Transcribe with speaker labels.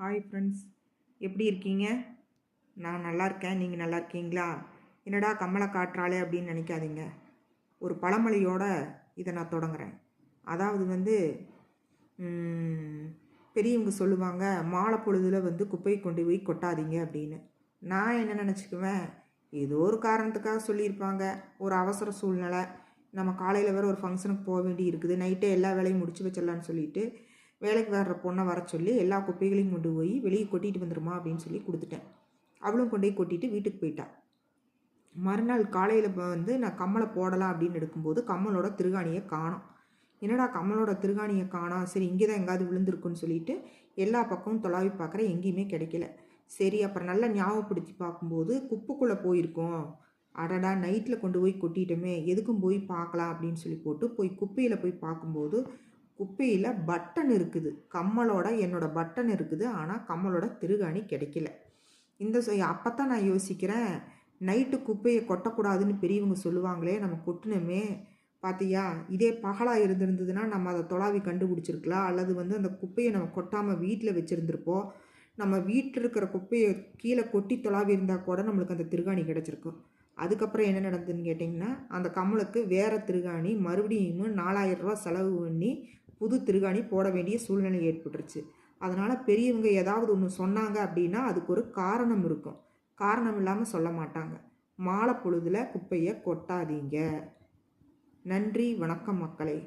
Speaker 1: Hi friends எப்படி இருக்கீங்க? நான் நல்லா இருக்கேன். நீங்கள் நல்லா இருக்கீங்களா? என்னடா கம்மலை காட்டுறாளே அப்படின்னு நினைக்காதீங்க. ஒரு பழமொழியோட இதை நான் தொடங்குறேன். அதாவது வந்து பெரியவங்க சொல்லுவாங்க மாலை பொழுதில் வந்து குப்பையை கொண்டு போய் கொட்டாதீங்க அப்படின்னு. நான் என்ன நினச்சிக்குவேன்? ஏதோ ஒரு காரணத்துக்காக சொல்லியிருப்பாங்க. ஒரு அவசர சூழ்நிலை. நம்ம காலையில் வேறு ஒரு ஃபங்க்ஷனுக்கு போக வேண்டி இருக்குது. நைட்டே எல்லா வேலையும் முடிச்சு வச்சிடலான்னு சொல்லிட்டு வேலைக்கு வர்ற பொண்ணை வர சொல்லி எல்லா குப்பைகளையும் கொண்டு போய் வெளியே கொட்டிட்டு வந்துருமா அப்படின்னு சொல்லி கொடுத்துட்டேன். அவளும் கொண்டு போய் கொட்டிட்டு வீட்டுக்கு போயிட்டா. மறுநாள் காலையில் வந்து நான் கம்மலை போடலாம் அப்படின்னு எடுக்கும்போது கம்மலோட திருகாணியை காணோம். என்னடா கம்மலோட திருகாணியை காணோம் சரி இங்கே தான் எங்காவது விழுந்திருக்குன்னு சொல்லிட்டு எல்லா பக்கமும் தொலாவி பார்க்குறேன் எங்கேயுமே கிடைக்கல. சரி அப்புறம் நல்லா ஞாபகப்படுத்தி பார்க்கும்போது குப்பைக்குள்ளே போயிருக்கோம். அடடா நைட்டில் கொண்டு போய் கொட்டிட்டோமே எதுக்கும் போய் பார்க்கலாம் அப்படின்னு சொல்லி போட்டு போய் குப்பையில் போய் பார்க்கும்போது குப்பையில் பட்டன் இருக்குது. கம்மலோட என்னோட பட்டன் இருக்குது. ஆனால் கம்மலோட திருகாணி கிடைக்கல. இந்த அப்போ தான் நான் யோசிக்கிறேன். நைட்டு குப்பையை கொட்டக்கூடாதுன்னு பெரியவங்க சொல்லுவாங்களே நம்ம கொட்டினோமே. பார்த்தியா இதே பகலாக இருந்திருந்ததுன்னா நம்ம அதை தொலாவி கண்டுபிடிச்சிருக்கலாம் அல்லது வந்து அந்த குப்பையை நம்ம கொட்டாமல் வீட்டில் வச்சுருந்துருப்போம். நம்ம வீட்டில் இருக்கிற குப்பையை கீழே கொட்டி தொலாவி இருந்தால் கூட நம்மளுக்கு அந்த திருகாணி கிடச்சிருக்கும். அதுக்கப்புறம் என்ன நடந்ததுன்னு கேட்டிங்கன்னா அந்த கம்மலுக்கு வேறு திருகாணி மறுபடியும் நாலாயிரம் ரூபா செலவு பண்ணி புது திருகாணி போட வேண்டிய சூழ்நிலை ஏற்பட்டுருச்சு. அதனால் பெரியவங்க ஏதாவது ஒன்று சொன்னாங்க அப்படின்னா அதுக்கு ஒரு காரணம் இருக்கும். காரணம் இல்லாமல் சொல்ல மாட்டாங்க. மாலை பொழுதில் குப்பையை கொட்டாதீங்க. நன்றி வணக்கம் மக்களை.